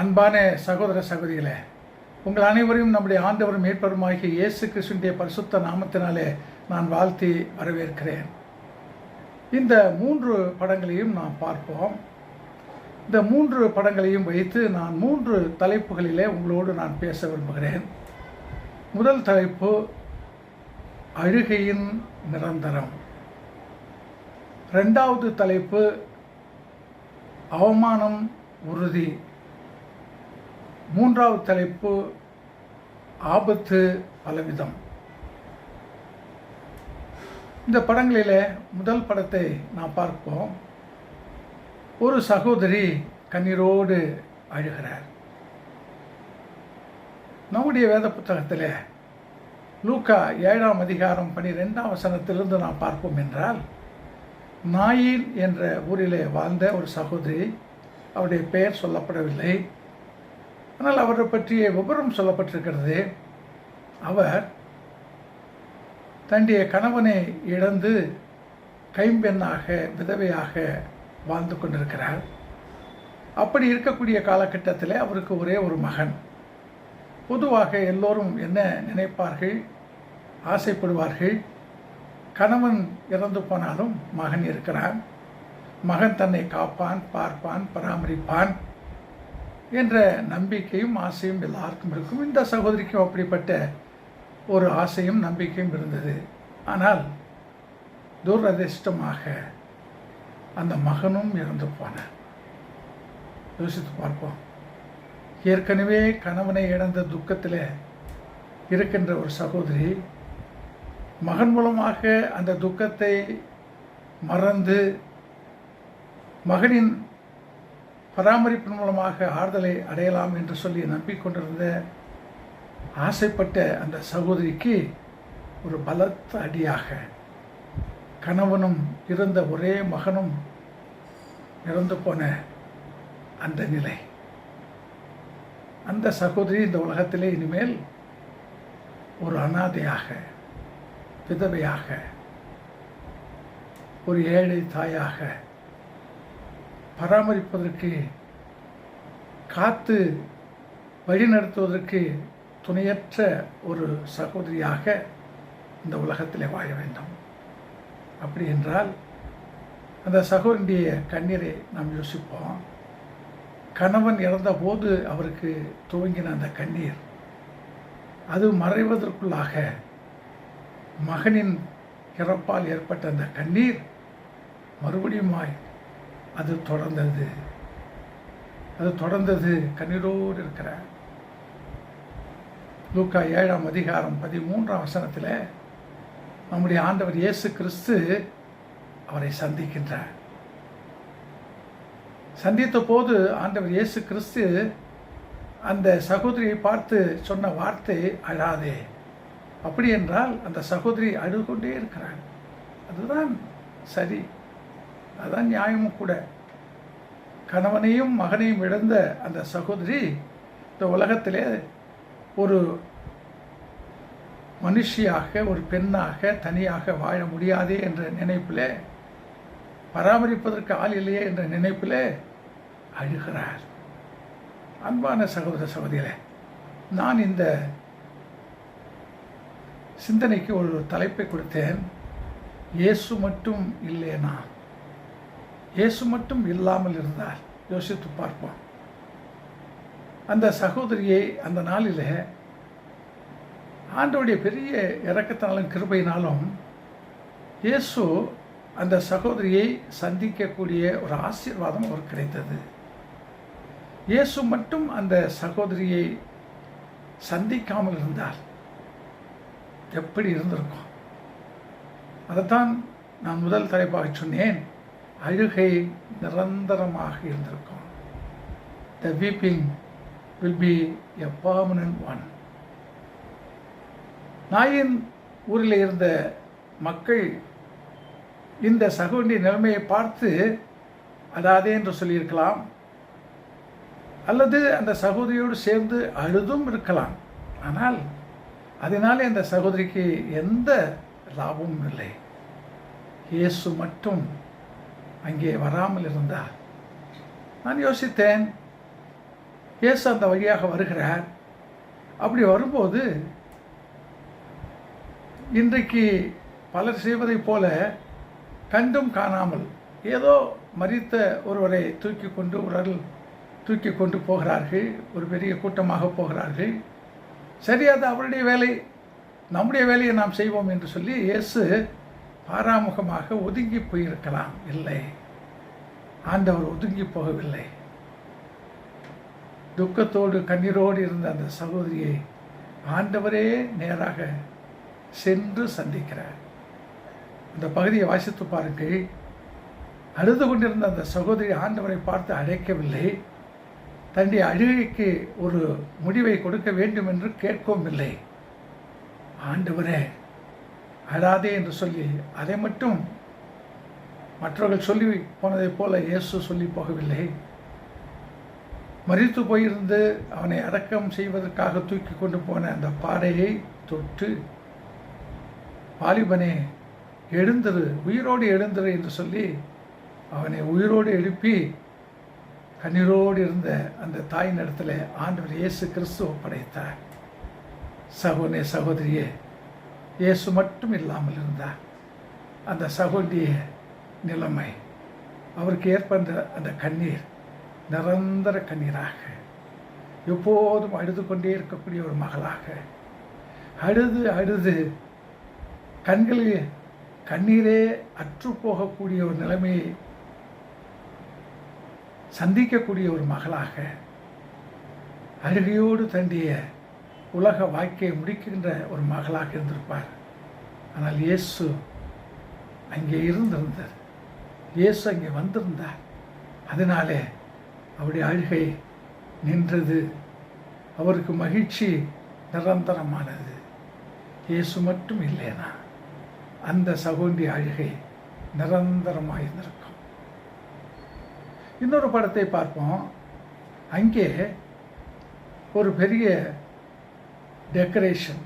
அன்பான சகோதர சகோதரிகளே உங்கள் அனைவரையும் நம்முடைய ஆண்டவரும் மீட்பருமாகிய இயேசு கிருஷ்ணனுடைய பரிசுத்த நாமத்தினாலே நான் வாழ்த்தி வரவேற்கிறேன். இந்த மூன்று படங்களையும் நாம் பார்ப்போம். இந்த மூன்று படங்களையும் வைத்து நான் மூன்று தலைப்புகளிலே உங்களோடு நான் பேச விரும்புகிறேன். முதல் தலைப்பு அழுகையின் நிரந்தரம். ரெண்டாவது தலைப்பு அவமானம் உறுதி. மூன்றாவது தலைப்பு ஆபத்து பலவிதம். இந்த படங்களில் முதல் படத்தை நாம் பார்ப்போம். ஒரு சகோதரி கண்ணீரோடு அழுகிறார். நம்முடைய வேத புத்தகத்தில் லூக்கா ஏழாம் அதிகாரம் பனிரெண்டாம் வசனத்திலிருந்து நாம் பார்ப்போம் என்றால் நாயின் என்ற ஊரிலே வாழ்ந்த ஒரு சகோதரி அவருடைய பெயர் சொல்லப்படவில்லை. ஆனால் அவரை பற்றிய விபரம் சொல்லப்பட்டிருக்கிறது. அவர் தன்னுடைய கணவனை இழந்து கைம்பெண்ணாக விதவையாக வாழ்ந்து கொண்டிருக்கிறார். அப்படி இருக்கக்கூடிய காலகட்டத்தில் அவருக்கு ஒரே ஒரு மகன். பொதுவாக எல்லோரும் என்ன நினைப்பார்கள்? ஆசைப்படுவார்கள். கணவன் இறந்து போனாலும் மகன் இருக்கிறான். மகன் தன்னை காப்பான் பார்ப்பான் பராமரிப்பான். என்ற நம்பிக்கையும் ஆசையும் எல்லாருக்கும் இருக்கும். இந்த சகோதரிக்கும் அப்படிப்பட்ட ஒரு ஆசையும் நம்பிக்கையும் இருந்தது. ஆனால் துரதிர்ஷ்டமாக அந்த மகனும் இறந்து போன யோசித்து பார்ப்போம். ஏற்கனவே கணவனை இழந்த துக்கத்தில் இருக்கின்ற ஒரு சகோதரி மகன் மூலமாக அந்த துக்கத்தை மறந்து மகனின் பராமரிப்பின் மூலமாக ஆறுதலை அடையலாம் என்று சொல்லி நம்பிக்கொண்டிருந்த ஆசைப்பட்ட அந்த சகோதரிக்கு ஒரு பலத்த அடியாக கணவனும் இருந்த ஒரே மகனும் இறந்து போன அந்த நிலை. அந்த சகோதரி இந்த உலகத்திலே இனிமேல் ஒரு அனாதையாக விதவையாக ஒரு ஏழை தாயாக பராமரிப்பதற்கு காத்து வழிநடத்துவதற்கு துணையற்ற ஒரு சகோதரியாக இந்த உலகத்தில் வாழ வேண்டும். அப்படி என்றால் அந்த சகோதரியுடைய கண்ணீரை நாம் யோசிப்போம். கணவன் இறந்தபோது அவருக்கு துவங்கின அந்த கண்ணீர் அது மறைவதற்குள்ளாக மகனின் இறப்பால் ஏற்பட்ட அந்த கண்ணீர் மறுபடியுமாய் அது தொடர்ந்தது. அது தொடர்ந்தது கண்ணீரோடு இருக்கிற லூக்கா ஏழாம் அதிகாரம் பதிமூன்றாம் வசனத்தில் நம்முடைய ஆண்டவர் இயேசு கிறிஸ்து அவரை சந்திக்கின்றார். சந்தித்த போது ஆண்டவர் இயேசு கிறிஸ்து அந்த சகோதரியை பார்த்து சொன்ன வார்த்தை அழாதே. அப்படி என்றால் அந்த சகோதரி அழுகொண்டே இருக்கிறாள் அதுதான் சரி. அதுதான் நியாயமும் கூட. கணவனையும் மகனையும் இழந்த அந்த சகோதரி இந்த உலகத்திலே ஒரு மனுஷியாக ஒரு பெண்ணாக தனியாக வாழ முடியாதே என்ற நினைப்பில் பராமரிப்பதற்கு ஆள் இல்லையே என்ற நினைப்பில் அழுகிறார். அன்பான சகோதர சகோதரிகளே நான் இந்த சிந்தனைக்கு ஒரு தலைப்பை கொடுத்தேன். இயேசு மட்டும் இல்லைனா இயேசு மட்டும் இல்லாமல் இருந்தால் யோசித்து பார்ப்போம். அந்த சகோதரியை அந்த நாளில் ஆண்டோடைய பெரிய இறக்கத்தினாலும் கிருபையினாலும் இயேசு அந்த சகோதரியை சந்திக்கக்கூடிய ஒரு ஆசீர்வாதம் அவர் கிடைத்தது. இயேசு மட்டும் அந்த சகோதரியை சந்திக்காமல் இருந்தால் எப்படி இருந்திருக்கும்? அதைத்தான் நான் முதல் தலைப்பாக சொன்னேன். அழுகை நிரந்தரமாக இருந்திருக்கும். The weeping will be a permanent one நாயின் ஊரில் இருந்த மக்கள் இந்த சகோதரி நிலைமையை பார்த்து அதாதே என்று சொல்லியிருக்கலாம். அல்லது அந்த சகோதரியோடு சேர்ந்து அழுதும் இருக்கலாம். ஆனால் அதனாலே அந்த சகோதரிக்கு எந்த லாபமும் இல்லை. இயேசு மட்டும் அங்கே வராமல் இருந்தார். நான் யோசித்தேன் இயேசு அந்த வழியாக வருகிறார். அப்படி வரும்போது இன்றைக்கு பலர் செய்வதைப் போல கண்டும் காணாமல் ஏதோ மறித்த ஒருவரை தூக்கி கொண்டு உடல் தூக்கி கொண்டு போகிறார்கள் ஒரு பெரிய கூட்டமாக போகிறார்கள். சரி அது அவருடைய வேலை நம்முடைய வேலையை நாம் செய்வோம் என்று சொல்லி இயேசு பாராமுகமாக ஒதுங்கி போயிருக்கலாம். இல்லை. ஆண்டவர் ஒதுங்கி போகவில்லை. துக்கத்தோடு கண்ணீரோடு இருந்த அந்த சகோதரியை ஆண்டவரே நேராக சென்று சந்திக்கிறார். அந்த பகுதியை வாசித்து பாருங்கள். அழுது கொண்டிருந்த அந்த சகோதரி ஆண்டவரை பார்த்து அழைக்கவில்லை. தன்னுடைய அழுகைக்கு ஒரு முடிவை கொடுக்க வேண்டும் என்று கேட்கவும் இல்லை. ஆண்டவரே அழாதே என்று சொல்லி அதை மட்டும் மற்றவர்கள் சொல்லி போனதைப் போல இயேசு சொல்லி போகவில்லை. மறித்து போயிருந்து அவனை அடக்கம் செய்வதற்காக தூக்கி கொண்டு போன அந்த பாடையை தொட்டு வாலிபனே எழுந்திரு உயிரோடு எழுந்திரு என்று சொல்லி அவனை உயிரோடு எழுப்பி கண்ணீரோடு இருந்த அந்த தாயின் இடத்துல ஆண்டவர் இயேசு கிறிஸ்துவ படைத்தார் சகோனே சகோதரியே இயேசு மட்டும் இல்லாமல் இருந்தார் அந்த சகோதரிய நிலைமை அவருக்கு ஏற்பந்த அந்த கண்ணீர் நிரந்தர கண்ணீராக எப்போதும் அழுது கொண்டே இருக்கக்கூடிய ஒரு மகளாக அழுது அழுது கண்களில் கண்ணீரே அற்று போகக்கூடிய ஒரு நிலைமையை சந்திக்கக்கூடிய ஒரு மகளாக அழுகையோடு தண்டிய உலக வாழ்க்கையை முடிக்கின்ற ஒரு மகளாக இருந்திருப்பார். ஆனால் இயேசு அங்கே இருந்திருந்தார். இயேசு அங்கே வந்திருந்தார். அதனாலே அவருடைய அழுகை நின்றது. அவருக்கு மகிழ்ச்சி நிரந்தரமானது. இயேசு மட்டும் இல்லைனா அந்த சகோதரி அழுகை நிரந்தரமாக இருந்திருக்கும். இன்னொரு படத்தை பார்ப்போம். அங்கே ஒரு பெரிய டெக்கரேஷன்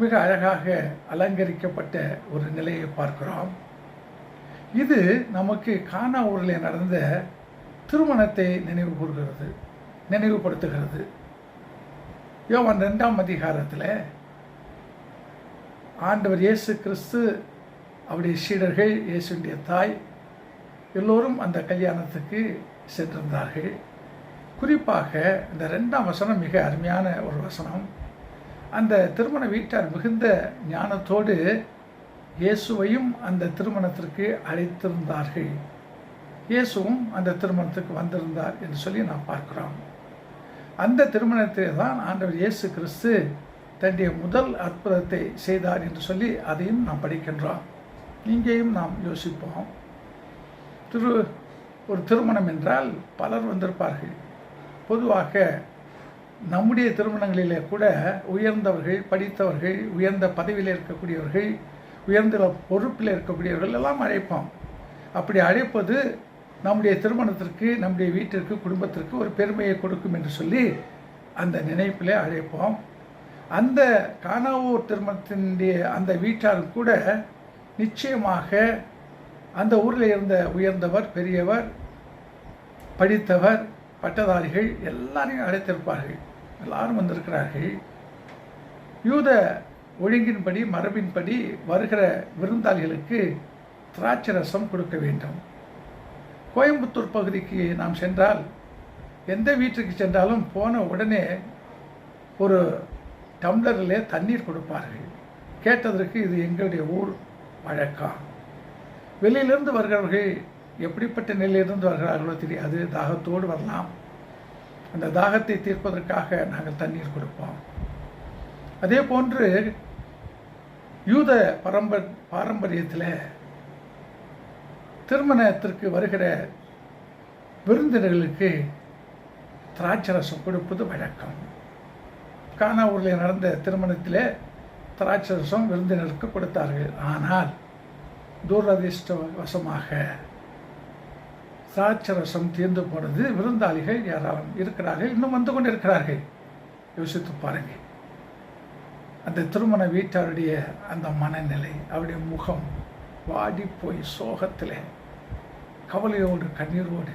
மிக அழகாக அலங்கரிக்கப்பட்ட ஒரு நிலையை பார்க்கிறோம். இது நமக்கு கானா ஊரில் நடந்த திருமணத்தை நினைவு கூறுகிறது நினைவுபடுத்துகிறது. யோவான் ரெண்டாம் அதிகாரத்தில் ஆண்டவர் இயேசு கிறிஸ்து அவருடைய சீடர்கள் இயேசுடைய தாய் எல்லோரும் அந்த கல்யாணத்துக்கு சென்றிருந்தார்கள். குறிப்பாக இந்த ரெண்டாம் வசனம் மிக அருமையான ஒரு வசனம். அந்த திருமண வீட்டார் மிகுந்த ஞானத்தோடு இயேசுவையும் அந்த திருமணத்திற்கு அழைத்திருந்தார்கள். இயேசுவும் அந்த திருமணத்துக்கு வந்திருந்தார் என்று சொல்லி நாம் பார்க்கிறோம். அந்த திருமணத்தில் தான் ஆண்டவர் இயேசு கிறிஸ்து தன்னுடைய முதல் அற்புதத்தை செய்தார் என்று சொல்லி அதையும் நாம் படிக்கின்றோம். இங்கேயும் நாம் யோசிப்போம். திரு ஒரு திருமணம் என்றால் பலர் வந்திருப்பார்கள். பொதுவாக நம்முடைய திருமணங்களிலே கூட உயர்ந்தவர்கள் படித்தவர்கள் உயர்ந்த பதவியில் இருக்கக்கூடியவர்கள் உயர்ந்த பொறுப்பில் இருக்கக்கூடியவர்கள் எல்லாம் அழைப்போம். அப்படி அழைப்பது நம்முடைய திருமணத்திற்கு நம்முடைய வீட்டிற்கு குடும்பத்திற்கு ஒரு பெருமையை கொடுக்கும் என்று சொல்லி அந்த நினைப்பிலே அழைப்போம். அந்த காணாவூர் திருமணத்தினுடைய அந்த வீட்டாரும் கூட நிச்சயமாக அந்த ஊரில் இருந்த உயர்ந்தவர் பெரியவர் படித்தவர் பட்டதாரிகள் எல்லாரையும் அழைத்திருப்பார்கள். எல்லாரும் வந்திருக்கிறார்கள். யூத ஒழுங்கின்படி மரபின்படி வருகிற விருந்தாளிகளுக்கு திராட்சை ரசம் கொடுக்க வேண்டும். கோயம்புத்தூர் பகுதிக்கு நாம் சென்றால் எந்த வீட்டுக்கு சென்றாலும் போன உடனே ஒரு டம்ளரில் தண்ணீர் கொடுப்பார்கள். கேட்டதற்கு இது எங்களுடைய ஊர் வழக்கம். வெளியிலிருந்து வருகிறவர்கள் எப்படிப்பட்ட நிலையிலிருந்து வருகிறார்களோ தெரியாது. தாகத்தோடு வரலாம். அந்த தாகத்தை தீர்ப்பதற்காக நாங்கள் தண்ணீர் கொடுப்போம். அதே போன்று யூத பரம்ப பாரம்பரியத்தில் திருமணத்திற்கு வருகிற விருந்தினர்களுக்கு திராட்சை ரசம் கொடுப்பது வழக்கம். கானாவூரில் நடந்த திருமணத்தில் திராட்சை ரசம் விருந்தினருக்கு கொடுத்தார்கள். ஆனால் துரதிர்ஷ்டவசமாக திராட்சரசம் தீர்ந்து போனது விருந்தாளிகள் யாராலும் இருக்கிறார்கள் இன்னும் வந்து கொண்டு இருக்கிறார்கள் யோசித்து பாருங்கள் அந்த திருமண வீட்டாருடைய அந்த மனநிலை அவருடைய முகம் வாடி போய் சோகத்தில் கவலையோடு கண்ணீரோடு.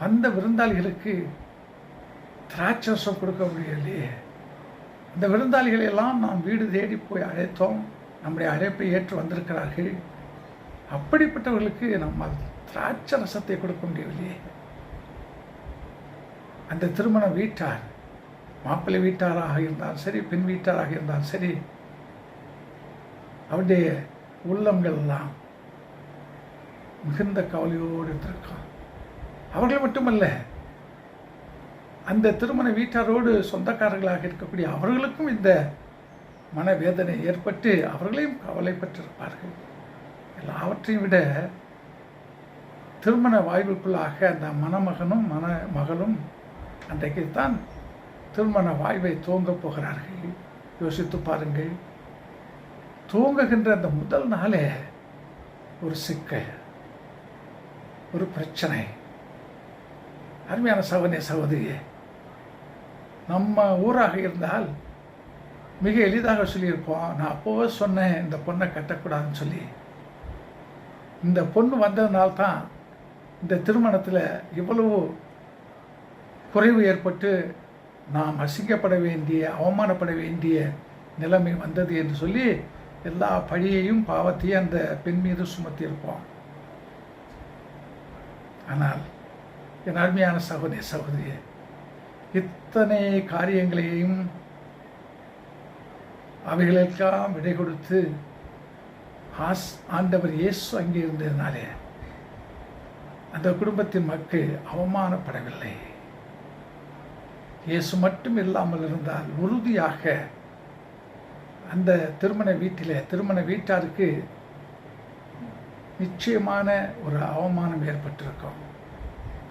வந்த விருந்தாளிகளுக்கு திராட்சரசம் கொடுக்க முடியலையே. இந்த விருந்தாளிகளை எல்லாம் நாம் வீடு தேடி போய் அழைத்தோம். நம்முடைய அழைப்பை ஏற்று வந்திருக்கிறார்கள். அப்படிப்பட்டவர்களுக்கு நம்ம திராட்சை ரசத்தை கொடுக்க முடியவில்லையே அந்த திருமண வீட்டார் மாப்பிள்ளை வீட்டாராக இருந்தாலும் சரி பெண் வீட்டாராக இருந்தாலும் சரி அவருடைய உள்ளங்கள் எல்லாம் மிகுந்த கவலையோடு இருந்திருக்கான் அவர்கள் மட்டுமல்ல அந்த திருமண வீட்டாரோடு சொந்தக்காரர்களாக இருக்கக்கூடிய அவர்களுக்கும் இந்த மனவேதனை ஏற்பட்டு அவர்களையும் கவலைப்பட்டிருப்பார்கள் எல்லாவற்றையும் விட திருமண வாய்வுக்குள்ளாக அந்த மணமகனும் மன மகளும் அன்றைக்கு தான் திருமண வாய்வை தூங்கப் போகிறார்கள். யோசித்து பாருங்கள். தூங்குகின்ற அந்த முதல் நாளே ஒரு சிக்கல் ஒரு பிரச்சனை. அருமையான சகோதரிய சகோதரியே நம்ம ஊராக இருந்தால் மிக எளிதாக சொல்லியிருப்போம். நான் அப்போவே சொன்னேன் இந்த பொண்ணை கட்டக்கூடாதுன்னு சொல்லி. இந்த பொண்ணு வந்ததுனால்தான் இந்த திருமணத்தில் இவ்வளவு குறைவு ஏற்பட்டு நாம் அசிங்கப்பட வேண்டிய அவமானப்பட வேண்டிய நிலைமை வந்தது என்று சொல்லி எல்லா பழியையும் பாவத்தையும் அந்த பெண் மீது சுமத்தியிருப்போம். ஆனால் என் அருமையான சகோதரிய சகோதரியே இத்தனை காரியங்களையும் அவைகளுக்கெல்லாம் விடை கொடுத்து ஆஸ் ஆண்டவர் இயேசு அங்கே இருந்ததுனாலே அந்த குடும்பத்தின் மக்கள் அவமானப்படவில்லை. இயேசு மட்டும் இல்லாமல் இருந்தால் உறுதியாக அந்த திருமண வீட்டிலே திருமண வீட்டாருக்கு நிச்சயமான ஒரு அவமானம் ஏற்பட்டிருக்கும்.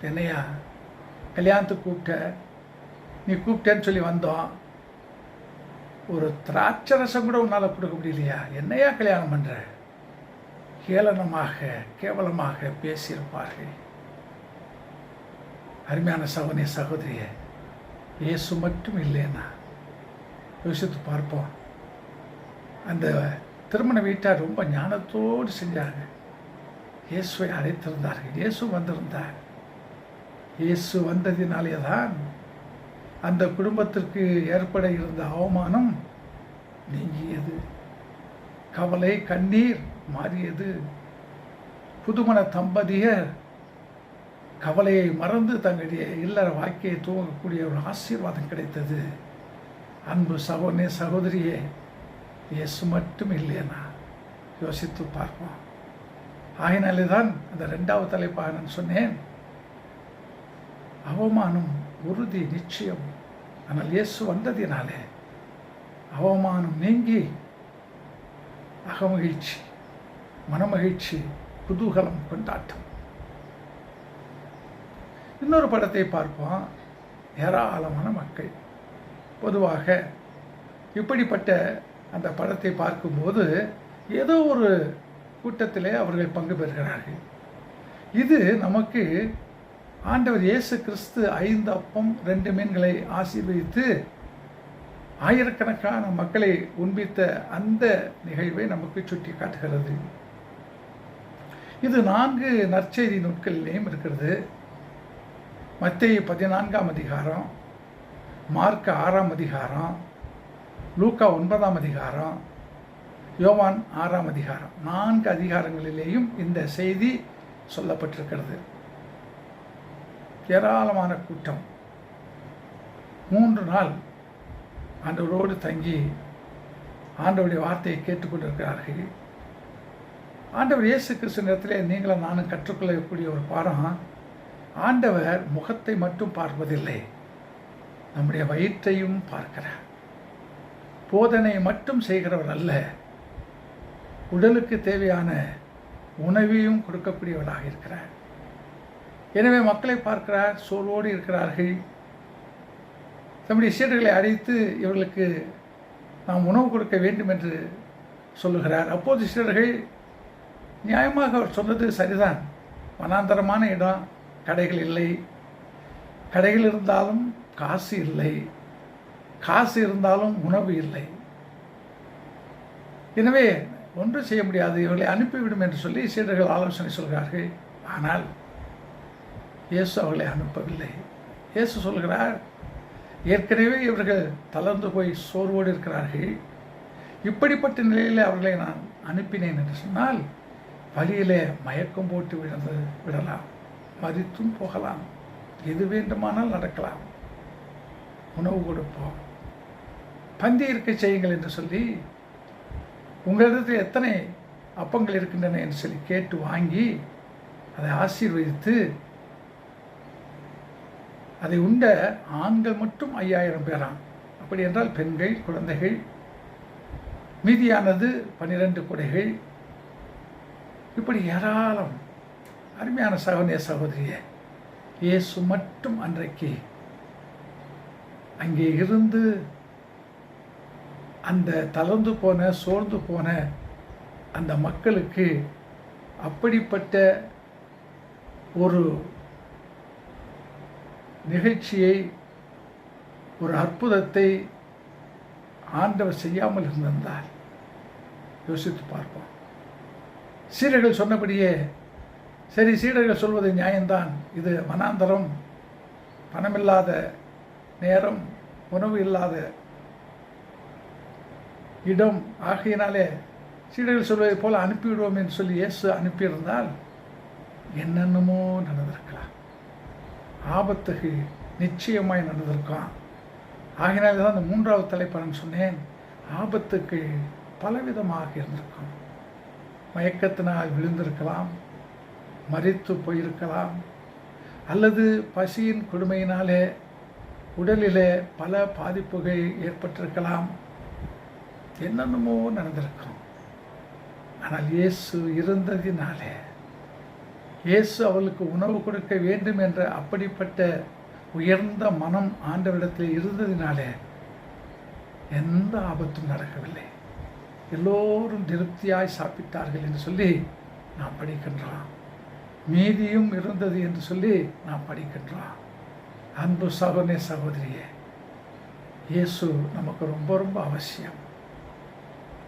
என்னையா கல்யாணத்துக்கு கூப்பிட்ட நீ கூப்பிட்டேன்னு சொல்லி வந்தோம். ஒரு திராட்சை ரசம் கூட உன்னால் கொடுக்க முடியலையா? என்னையா கல்யாணம் பண்ணுற கேளனமாக கேவலமாக பேசியிருப்பார்கள். அருமையான சகோதரி சகோதரிய இயேசு மட்டும் இல்லைன்னா யோசித்து பார்ப்போம். அந்த திருமண வீட்டார் ரொம்ப ஞானத்தோடு செஞ்சாங்க இயேசுவை அழைத்திருந்தார்கள். இயேசு வந்திருந்தார். இயேசு வந்ததினாலே தான் அந்த குடும்பத்திற்கு ஏற்பட இருந்த அவமானம் நீங்கியது. கவலை கண்ணீர் மாறியது. புதுமண தம்பதியர் கவலையை மறந்து தங்களுடைய இல்லற வாழ்க்கையை துவங்கக்கூடிய ஒரு ஆசீர்வாதம் கிடைத்தது. அன்பு சகோனே சகோதரியே இயேசு மட்டும் இல்லையனா? யோசித்து பார்ப்போம். ஆகினாலே தான் அந்த ரெண்டாவது தலைப்பாக நான் சொன்னேன். அவமானம் உறுதி நிச்சயம். ஆனால் இயேசு வந்ததினாலே அவமானம் நீங்கி அகமகிழ்ச்சி. மனமகிழ்ச்சி குதூகலம் கொண்டாட்டம். இன்னொரு படத்தை பார்ப்போம். ஏராளமான மக்கள். பொதுவாக இப்படிப்பட்ட அந்த படத்தை பார்க்கும்போது ஏதோ ஒரு கூட்டத்திலே அவர்கள் பங்கு பெறுகிறார்கள். இது நமக்கு ஆண்டவர் இயேசு கிறிஸ்து ஐந்து அப்பம் ரெண்டு மீன்களை ஆசீர்வதித்து ஆயிரக்கணக்கான மக்களை உண்பித்த அந்த நிகழ்வை நமக்கு சுட்டி காட்டுகிறது இது நான்கு நற்செய்தி நூட்களிலேயும் இருக்கிறது. மத்திய பதினான்காம் அதிகாரம் மார்க் ஆறாம் அதிகாரம் லூக்கா ஒன்பதாம் அதிகாரம் யோவான் ஆறாம் அதிகாரம். நான்கு அதிகாரங்களிலேயும் இந்த செய்தி சொல்லப்பட்டிருக்கிறது. ஏராளமான கூட்டம். மூன்று நாள் ஆண்டவரோடு தங்கி ஆண்டவருடைய வார்த்தையை கேட்டுக்கொண்டிருக்கிறார்கள். ஆண்டவர் இயேசு கிறிஸ்து நேரத்தில் நீங்களும் நானும் கற்றுக்கொள்ளக்கூடிய ஒரு பாடம் ஆண்டவர் முகத்தை மட்டும் பார்ப்பதில்லை நம்முடைய வயிற்றையும் பார்க்கிறார். போதனை மட்டும் செய்கிறவர் அல்ல உடலுக்கு தேவையான உணவையும் கொடுக்கக்கூடியவராக இருக்கிறார். எனவே மக்களை பார்க்கிறார் சோர்வோடு இருக்கிறார்கள். தம்முடைய சீடர்களை அழைத்து இவர்களுக்கு நாம் உணவு கொடுக்க வேண்டும் என்று சொல்லுகிறார். அப்போது சீடர்கள் நியாயமாக அவர் சொன்னது சரிதான். வனாந்தரமான இடம் கடைகள் இல்லை. கடைகள் இருந்தாலும் காசு இல்லை. காசு இருந்தாலும் உணவு இல்லை. எனவே ஒன்றும் செய்ய முடியாது இவர்களை அனுப்பிவிடும் என்று சொல்லி சீடர்கள் ஆலோசனை சொல்கிறார்கள். ஆனால் இயேசு அவர்களை அனுப்பவில்லை. இயேசு சொல்கிறார் ஏற்கனவே இவர்கள் தளர்ந்து போய் சோர்வோடு இருக்கிறார்கள். இப்படிப்பட்ட நிலையில் அவர்களை நான் அனுப்பினேன் என்று சொன்னால் வழியிலே மயக்கம் போட்டு விழுந்து விடலாம். மதித்தும் போகலாம். எது வேண்டுமானால் நடக்கலாம். உணவு கொடுப்போம். பந்தி இருக்க செய்யுங்கள் என்று சொல்லி உங்களிடத்தில் எத்தனை அப்பங்கள் இருக்கின்றன என்று சொல்லி கேட்டு வாங்கி அதை ஆசீர்வதித்து அதை உண்ட ஆண்கள் மட்டும் ஐயாயிரம் பேராம். அப்படி என்றால் பெண்கள் குழந்தைகள் மீதியானது பன்னிரண்டு குடைகள் இப்படி ஏராளம் அருமையான சகோதரிய சகோதரிய இயேசு மட்டும் அன்றைக்கு அங்கே இருந்து அந்த தளர்ந்து போன சோர்ந்து போன அந்த மக்களுக்கு அப்படிப்பட்ட ஒரு நிகழ்ச்சியை ஒரு அற்புதத்தை ஆண்டவர் செய்யாமல் இருந்திருந்தார் யோசித்து பார்ப்போம். சீடர்கள் சொன்னபடியே சரி சீடர்கள் சொல்வது நியாயம்தான். இது மனாந்தரம் பணமில்லாத நேரம் உணவு இல்லாத இடம் ஆகையினாலே சீடர்கள் சொல்வதை போல் அனுப்பிவிடுவோம் என்று சொல்லி இயேசு அனுப்பியிருந்தால் என்னென்னமோ நடந்திருக்கலாம். ஆபத்துக்கு நிச்சயமாய் நடந்திருக்கான் ஆகினாலே தான் அந்த மூன்றாவது தலைப்படன் சொன்னேன். ஆபத்துக்கு பலவிதமாக இருந்திருக்கும் மயக்கத்தினால் விழுந்திருக்கலாம் மறித்து போயிருக்கலாம் அல்லது பசியின் கொடுமையினாலே உடலிலே பல பாதிப்புகள் ஏற்பட்டிருக்கலாம். என்னென்னமோ நடந்திருக்கும். ஆனால் இயேசு இருந்ததினாலே இயேசு அவளுக்கு உணவு கொடுக்க வேண்டும் என்ற அப்படிப்பட்ட உயர்ந்த மனம் ஆண்டவரிடத்தில் இருந்ததினாலே எந்த ஆபத்தும் நடக்கவில்லை. எல்லோரும் திருப்தியாய் சாப்பிட்டார்கள் என்று சொல்லி நாம் படிக்கின்றான். மீதியும் இருந்தது என்று சொல்லி நாம் படிக்கின்றான். அன்பு சகோதரே சகோதரியே இயேசு நமக்கு ரொம்ப ரொம்ப அவசியம்.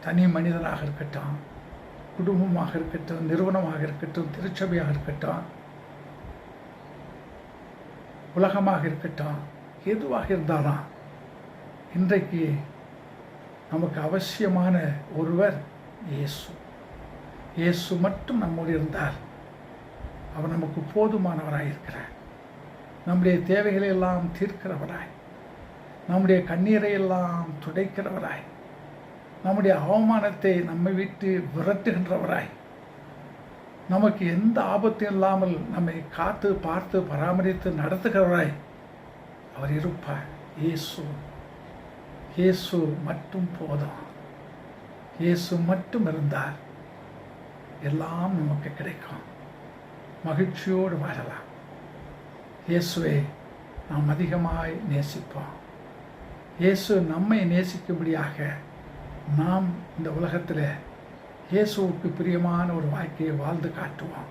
தனி மனிதனாக இருக்கட்டும் குடும்பமாக இருக்கட்டும் நிறுவனமாக இருக்கட்டும் திருச்சபையாக இருக்கட்டும் உலகமாக இருக்கட்டும் எதுவாக இருந்தாலும் இன்றைக்கு நமக்கு அவசியமான ஒருவர் இயேசு. இயேசு மட்டும் நம்மோடு இருந்தால் அவர் நமக்கு போதுமானவராக இருக்கிறார். நம்முடைய தேவைகளை எல்லாம் தீர்க்கிறவராய். நம்முடைய கண்ணீரை எல்லாம் துடைக்கிறவராய். நம்முடைய அவமானத்தை நம்மை விட்டு விரட்டுகின்றவராய். நமக்கு எந்த ஆபத்தும் இல்லாமல் நம்மை காத்து பார்த்து பராமரித்து நடத்துகிறவராய். அவர் இருப்பார். இயேசு. இயேசு மட்டும் போதும். இயேசு மட்டும் இருந்தால் எல்லாம் நமக்கு கிடைக்கும். மகிழ்ச்சியோடு வாழலாம். இயேசுவை நாம் அதிகமாய் நேசிப்போம். இயேசு நம்மை நேசிக்கும்படியாக நாம் இந்த உலகத்தில் இயேசுவுக்கு பிரியமான ஒரு வாழ்க்கையை வாழ்ந்து காட்டுவோம்.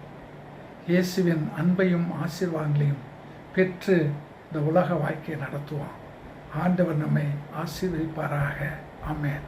இயேசுவின் அன்பையும் ஆசீர்வாதங்களையும் பெற்று இந்த உலக வாழ்க்கையை நடத்துவோம். ஆண்டவர் நம்மை ஆசீர்வதிப்பாராக. ஆமேன்.